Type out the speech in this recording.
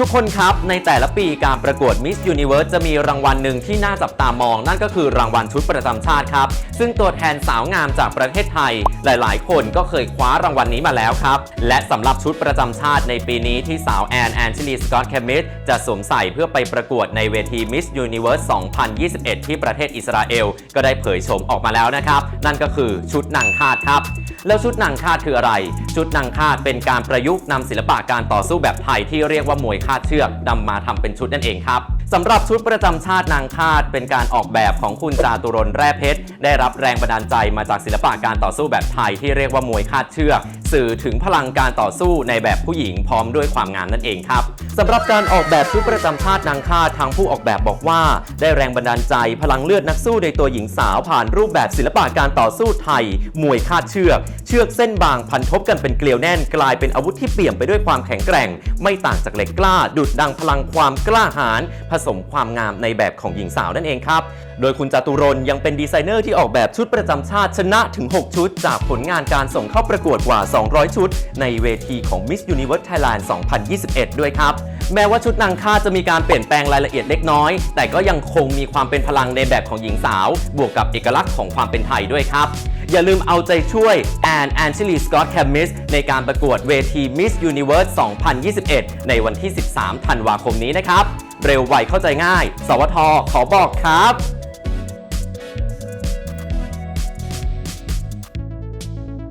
ทุกคนครับ ในแต่ละปีการประกวด Miss Universe จะมีรางวัลหนึ่งที่น่าจับตามอง นั่นก็คือรางวัลชุดประจำชาติครับ ซึ่งตัวแทนสาวงามจากประเทศไทย หลายๆ คนก็เคยคว้ารางวัลนี้มาแล้วครับ และสำหรับชุดประจำชาติในปีนี้ที่สาวแอนแอนชิลีสกอตแคมิสจะสวมใส่เพื่อไปประกวดในเวที Miss Universe 2021 ที่ประเทศอิสราเอล ก็ได้เผยโฉมออกมาแล้วนะครับ นั่นก็คือชุดนางคาดครับแล้วชุดนางคาดคืออะไร ชุดนางคาดเป็นการประยุกต์นำศิลปะการต่อสู้แบบไทยที่เรียกว่ามวยคาดเชือกนำมาทำเป็นชุดนั่นเองครับสำหรับชุดประจำชาตินางคาดเป็นการออกแบบของคุณจาตุรนแร่เพชร ได้รับแรงบันดาลใจมาจากศิลปะการต่อสู้แบบไทยที่เรียกว่ามวยคาดเชือก สื่อถึงพลังการต่อสู้ในแบบผู้หญิงพร้อมด้วยความงามนั่นเองครับสำหรับการออกแบบชุดประจำชาตินางคาดทางผู้ออกแบบบอกว่า ได้แรงบันดาลใจพลังเลือดนักสู้ในตัวหญิงสาวผ่านรูปแบบศิลปะการต่อสู้ไทย มวยคาดเชือก เชือกเส้นบางพันทบกันเป็นเกลียวแน่นกลายเป็นอาวุธที่เปี่ยมไปด้วยความแข็งแกร่ง ไม่ต่างจากเหล็กกล้า ดุดดังพลังความกล้าหาญสมความงามในแบบของหญิงสาวนั่นเองครับ โดยคุณจตุรนยังเป็นดีไซเนอร์ที่ออกแบบชุดประจำชาติชนะถึง 6 ชุด จากผลงานการส่งเข้าประกวดกว่า 200 ชุด ในเวทีของ Miss Universe Thailand 2021 ด้วยครับ แม้ว่าชุดนางคาจะมีการเปลี่ยนแปลงรายละเอียดเล็กน้อย แต่ก็ยังคงมีความเป็นพลังในแบบของหญิงสาว บวกกับเอกลักษณ์ของความเป็นไทยด้วยครับอย่าลืมเอาใจช่วยแอนแอนชิลีสกอตแคมมิสในการประกวดเวที Miss Universe 2021 ในวันที่ 13 ธันวาคมนี้นะครับ เร็วไวเข้าใจง่าย สวทขอบอกครับ